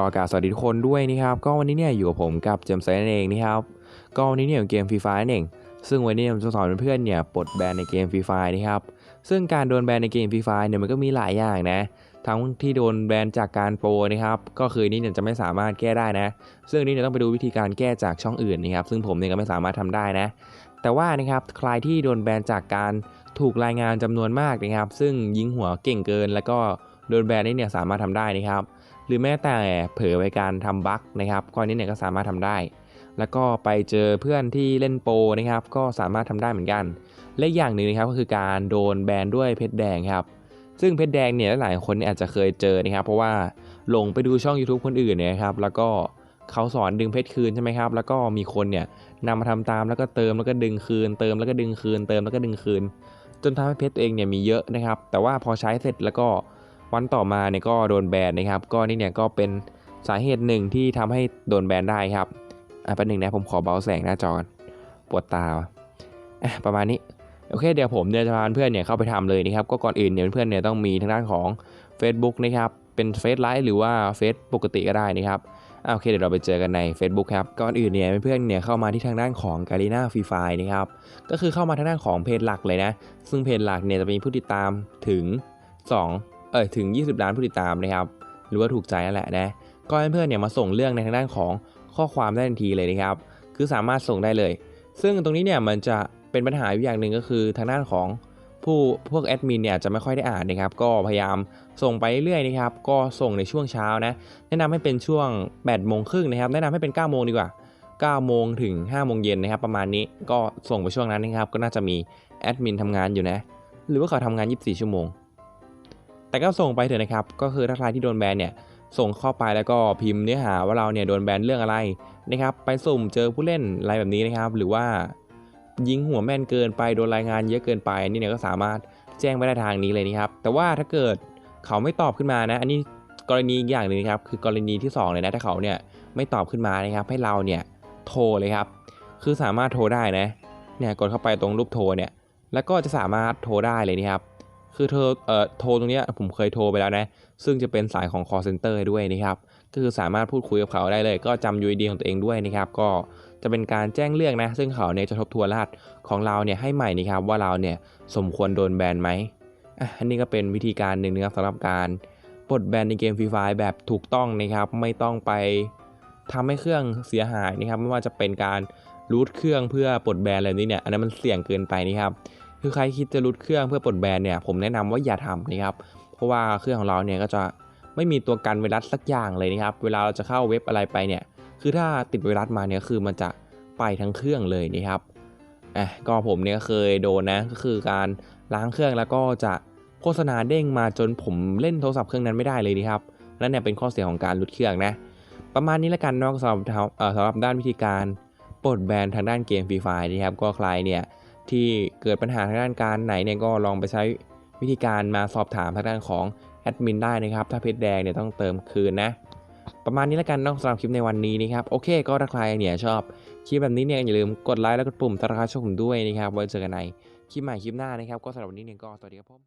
ก็กาสวัสดีทุกคนด้วยนะครับ ก็วันนี้เนี่ยอยู่กับผมกับเจมส์ไซนั่นเองนะครับ ก็วันนี้เนี่ยเกมฟรีไฟนั่นเองซึ่งวันนี้ผมจะสอนเพื่อนๆเนี่ยปลดแบนในเกมฟรีไฟนะครับ ซึ่งการโดนแบนในเกมฟรีไฟเนี่ยมันก็มีหลายอย่างนะ ทั้งที่โดนแบนจากการโปรนะครับ ก็คือนี่เนี่ยจะไม่สามารถแก้ได้นะ ซึ่งนี่เนี่ยต้องไปดูวิธีการแก้จากช่องอื่นนะครับ ซึ่งผมเนี่ยก็ไม่สามารถทำได้นะ แต่ว่านะครับใครที่โดนแบนจากการถูกรายงานจำนวนมากนะครับ ซึ่งยิงหัวเก่งเกิน แล้วก็โดนแบนนี่เนี่ยสามารถทำได้นะครับ หรือแม้แต่เผลอไปการทำบั๊กนะครับข้อนี้เนี่ยก็สามารถทำได้ แล้วก็ไปเจอเพื่อนที่เล่นโปนะครับก็สามารถทำได้เหมือนกัน และอย่างหนึ่งนะครับก็คือการโดนแบนด้วยเพชรแดงครับซึ่งเพชรแดงเนี่ยหลายคนอาจจะเคยเจอนะครับ เพราะว่าลงไปดูช่อง YouTube คนอื่นเนี่ยครับแล้วก็เขาสอนดึงเพชรคืนใช่ไหมครับ แล้วก็มีคนเนี่ยนำมาทำตามแล้วก็เติมแล้วก็ดึงคืน เติมแล้วก็ดึงคืน เติมแล้วก็ดึงคืน จนทำให้เพชรตัวเองเนี่ยมีเยอะนะครับ แต่ว่าพอใช้เสร็จแล้วก็ วันต่อมาเนี่ยก็โดนแบนนะครับ ก็นี่เนี่ยก็เป็นสาเหตุหนึ่งที่ทำให้โดนแบนได้ครับอะแป๊บหนึงนะผมขอเบาแสงหน้าจอก่อนปวดตาอะประมาณนี้โอเคเดี๋ยวผมเนี่ยจะพาเพื่อนเนี่ยเข้าไปทำเลยนะครับก็ก่อนอื่นเนี่ยเพื่อนเนี่ยต้องมีทางด้านของ Facebook นะครับเป็นเฟซไลฟ์หรือว่าเฟซปกติก็ได้นะครับอะโอเคเดี๋ยวเราไปเจอกันใน Facebook ครับก่อนอื่นเนี่ยเพื่อนเนี่ยเข้ามาที่ทางด้านของ g a r i n a Free Fire นะครับก็คือเข้ามาทางด้านของเพจหลักเลยนะ ซึ่งเพจหลักเนี่ยจะมีผู้ติดตามถึง 2 เอ่ยถึง 20 ล้านผู้ติดตามนะครับ หรือว่าถูกใจนั่นแหละนะ ก็ให้เพื่อนเนี่ยมาส่งเรื่องในทางด้านของข้อความได้ทันทีเลยนะครับ คือสามารถส่งได้เลย ซึ่งตรงนี้เนี่ยมันจะเป็นปัญหาอยู่อย่างหนึ่งก็คือทางด้านของผู้พวกแอดมินเนี่ยจะไม่ค่อยได้อ่านนะครับ ก็พยายามส่งไปเรื่อยๆนะครับ ก็ส่งในช่วงเช้านะ แนะนำให้เป็นช่วง8โมงครึ่งนะครับ แนะนำให้เป็น9โมงดีกว่า9โมงถึง5โมงเย็นนะครับ ประมาณนี้ก็ส่งไปช่วงนั้นนะครับ ก็น่าจะมีแอดมินทำงานอยู่นะ หรือว่าเขาทำงาน 24 ชั่วโมง แต่ก็ส่งไปเถอะนะครับ ก็คือถ้าใครที่โดนแบนเนี่ย ส่งเข้าไปแล้วก็พิมพ์เนื้อหาว่าเราเนี่ยโดนแบนเรื่องอะไรนะครับ ไปสุ่มเจอผู้เล่นอะไรแบบนี้นะครับ หรือว่ายิงหัวแม่นเกินไปโดนรายงานเยอะเกินไปนี่เนี่ยก็สามารถแจ้งไปได้ทางนี้เลยนะครับ แต่ว่าถ้าเกิดเขาไม่ตอบขึ้นมานะ อันนี้กรณีอีกอย่างหนึ่งนะครับ คือกรณีที่สองเลยนะถ้าเขาเนี่ยไม่ตอบขึ้นมานะครับ ให้เราเนี่ยโทรเลยครับ คือสามารถโทรได้นะ เนี่ยกดเข้าไปตรงรูปโทรเนี่ย แล้วก็จะสามารถโทรได้เลยนะครับ คือเธอเอ่อโทรตรงนี้ผมเคยโทรไปแล้วนะ ซึ่งจะเป็นสายของ call center ด้วยนะครับก็คือสามารถพูดคุยกับเขาได้เลย ก็จำ UID ของตัวเองด้วยนะครับ ก็จะเป็นการแจ้งเรื่องนะ ซึ่งเขาเนี่ยจะทบทวนรหัสของเราเนี่ยให้ใหม่นะครับว่าเราเนี่ยสมควรโดนแบนไหมอันนี้ก็เป็นวิธีการหนึ่งนะครับสำหรับการปลดแบนในเกมฟรีไฟแบบถูกต้องนะครับ ไม่ต้องไปทำให้เครื่องเสียหายนะครับ ไม่ว่าจะเป็นการรูทเครื่องเพื่อปลดแบนอะไรนี้เนี่ยอันนั้นมันเสี่ยงเกินไปนะครับ คือใครคิดจะรูดเครื่องเพื่อปลดแบนเนี่ยผมแนะนำว่าอย่าทำนะครับ เพราะว่าเครื่องของเราเนี่ยก็จะไม่มีตัวกันไวรัสสักอย่างเลยนะครับ เวลาเราจะเข้าเว็บอะไรไปเนี่ยคือถ้าติดไวรัสมาเนี่ยคือมันจะไปทั้งเครื่องเลยนะครับอะก็ผมเนี่ยเคยโดนนะก็คือการล้างเครื่องแล้วก็จะโฆษณาเด้งมาจนผมเล่นโทรศัพท์เครื่องนั้นไม่ได้เลยนะครับนั่นเนี่ยเป็นข้อเสียของการรูดเครื่องนะประมาณนี้ละกันนอกสำหรับสำหรับด้านวิธีการปลดแบนทางด้านเกมฟรีไฟนะครับก็ใครเนี่ย ที่เกิดปัญหาทางด้านการไหนเนี่ยก็ลองไปใช้วิธีการมาสอบถามทางด้านของแอดมินได้นะครับ ถ้าเพชรแดงเนี่ยต้องเติมคืนนะ ประมาณนี้แล้วกันนอกสำหรับคลิปในวันนี้นะครับ โอเค ก็ถ้าใครเนี่ยชอบคลิปแบบนี้เนี่ยอย่าลืมกดไลค์แล้วกดปุ่มตะราช่องผมด้วยนะครับไว้เจอกันในคลิปใหม่คลิปหน้านะครับ ก็สำหรับวันนี้เนี่ยก็สวัสดีครับผม